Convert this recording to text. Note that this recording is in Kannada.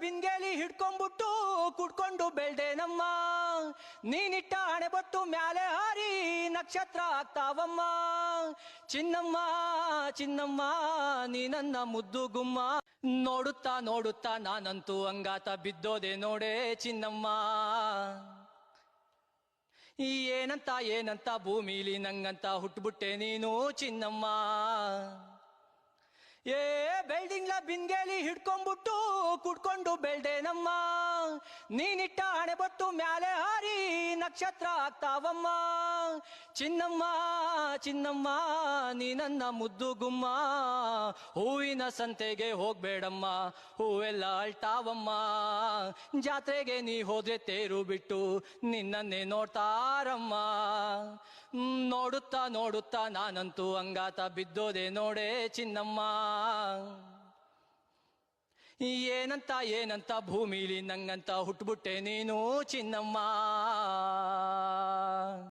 ಬಿನ್ಗೇಲಿ ಹಿಡ್ಕೊಂಡ್ಬಿಟ್ಟು ಕುಡ್ಕೊಂಡು ಬೆಳ್ದೇನಮ್ಮ ನೀನಿಟ್ಟ ಹಣೆ ಮ್ಯಾಲೆ ಹಾರಿ ನಕ್ಷತ್ರ ಆಗ್ತಾವಮ್ಮ. ಚಿನ್ನಮ್ಮ ಚಿನ್ನಮ್ಮ, ನೀ ನನ್ನ ಮುದ್ದು ಗುಮ್ಮ. ನೋಡುತ್ತಾ ನೋಡುತ್ತಾ ನಾನಂತೂ ಅಂಗಾತ ಬಿದ್ದೋದೆ ನೋಡೆ ಚಿನ್ನಮ್ಮ. ಈ ಏನಂತ ಏನಂತ ಭೂಮಿಲಿ ನಂಗಂತ ಹುಟ್ಬಿಟ್ಟೆ ನೀನು ಚಿನ್ನಮ್ಮ. ಏ, ಬೆಲ್ಡಿಂಗ್ಲ ಬಿಂಗೇಲಿ ಹಿಡ್ಕೊಂಡ್ಬಿಟ್ಟು ಕುಡ್ಕೊಂಡು ಬೆಳ್ದೇನಮ್ಮ ನೀನಿಟ್ಟ ಹಣೆ ಬತ್ತು ಮ್ಯಾಲೆ ಹಾರಿ ನಕ್ಷತ್ರ ಆಗ್ತಾವಮ್ಮ. ಚಿನ್ನಮ್ಮ ಚಿನ್ನಮ್ಮ, ನೀ ನನ್ನ ಮುದ್ದು ಗುಮ್ಮ. ಹೂವಿನ ಸಂತೆಗೆ ಹೋಗ್ಬೇಡಮ್ಮ, ಹೂವೆಲ್ಲ ಅಳ್ತಾವಮ್ಮ. ಜಾತ್ರೆಗೆ ನೀ ಹೋದ್ರೆ ತೇರು ಬಿಟ್ಟು ನಿನ್ನನ್ನೇ ನೋಡ್ತಾರಮ್ಮ. ನೋಡುತ್ತಾ ನೋಡುತ್ತಾ ನಾನಂತೂ ಅಂಗಾತ ಬಿದ್ದೋದೆ ನೋಡೆ ಚಿನ್ನಮ್ಮ. ಏನಂತ ಏನಂತ ಭೂಮಿಲಿ ನಂಗಂತ ಹುಟ್ಬಿಟ್ಟೆ ನೀನು ಚಿನ್ನಮ್ಮ.